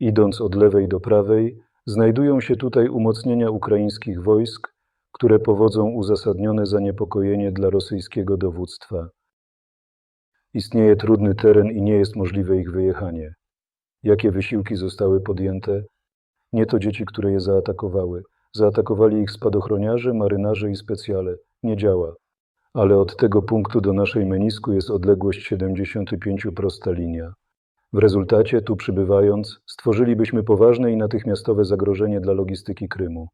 Idąc od lewej do prawej, znajdują się tutaj umocnienia ukraińskich wojsk, które powodzą uzasadnione zaniepokojenie dla rosyjskiego dowództwa. Istnieje trudny teren i nie jest możliwe ich wyjechanie. Jakie wysiłki zostały podjęte? Nie to dzieci, które je zaatakowały. Zaatakowali ich spadochroniarze, marynarze i specjale. Nie działa. Ale od tego punktu do naszej menisku jest odległość 75 prosta linia. W rezultacie, tu przybywając, stworzylibyśmy poważne i natychmiastowe zagrożenie dla logistyki Krymu.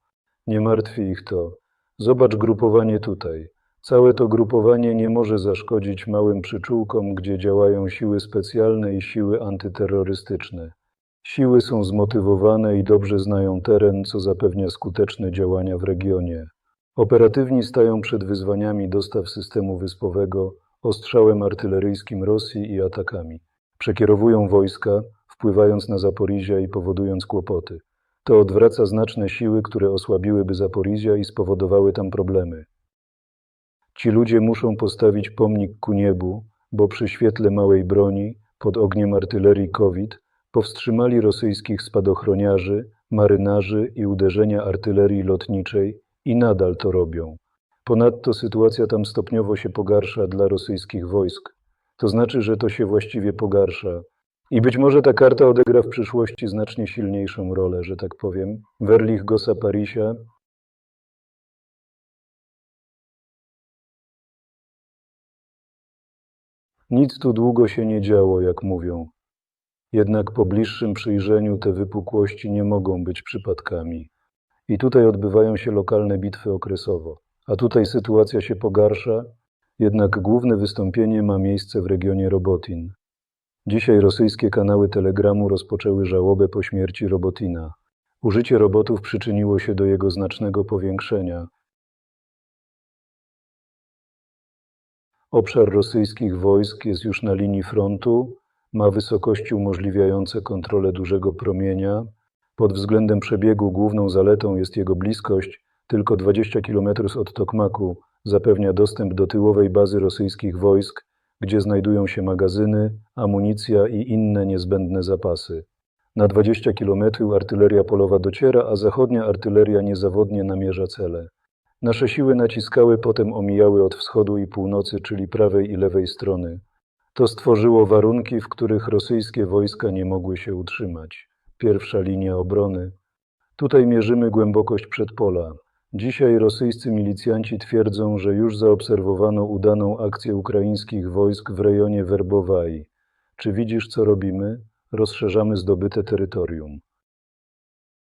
Nie martwi ich to. Zobacz grupowanie tutaj. Całe to grupowanie nie może zaszkodzić małym przyczółkom, gdzie działają siły specjalne i siły antyterrorystyczne. Siły są zmotywowane i dobrze znają teren, co zapewnia skuteczne działania w regionie. Operatywni stają przed wyzwaniami dostaw systemu wyspowego, ostrzałem artyleryjskim Rosji i atakami. Przekierowują wojska, wpływając na Zaporizia i powodując kłopoty. To odwraca znaczne siły, które osłabiłyby Zaporizia i spowodowały tam problemy. Ci ludzie muszą postawić pomnik ku niebu, bo przy świetle małej broni, pod ogniem artylerii COVID, powstrzymali rosyjskich spadochroniarzy, marynarzy i uderzenia artylerii lotniczej i nadal to robią. Ponadto sytuacja tam stopniowo się pogarsza dla rosyjskich wojsk. To znaczy, że to się właściwie pogarsza. I być może ta karta odegra w przyszłości znacznie silniejszą rolę, że tak powiem. Werlich Gossa Parisia Nic tu długo się nie działo, jak mówią. Jednak po bliższym przyjrzeniu te wypukłości nie mogą być przypadkami. I tutaj odbywają się lokalne bitwy okresowo. A tutaj sytuacja się pogarsza, jednak główne wystąpienie ma miejsce w regionie Robotin. Dzisiaj rosyjskie kanały telegramu rozpoczęły żałobę po śmierci Robotina. Użycie robotów przyczyniło się do jego znacznego powiększenia. Obszar rosyjskich wojsk jest już na linii frontu, ma wysokości umożliwiające kontrolę dużego promienia. Pod względem przebiegu główną zaletą jest jego bliskość, tylko 20 km od Tokmaku zapewnia dostęp do tyłowej bazy rosyjskich wojsk, gdzie znajdują się magazyny, amunicja i inne niezbędne zapasy. Na 20 km artyleria polowa dociera, a zachodnia artyleria niezawodnie namierza cele. Nasze siły naciskały, potem omijały od wschodu i północy, czyli prawej i lewej strony. To stworzyło warunki, w których rosyjskie wojska nie mogły się utrzymać. Pierwsza linia obrony. Tutaj mierzymy głębokość przedpola. Dzisiaj rosyjscy milicjanci twierdzą, że już zaobserwowano udaną akcję ukraińskich wojsk w rejonie Werbowai. Czy widzisz, co robimy? Rozszerzamy zdobyte terytorium.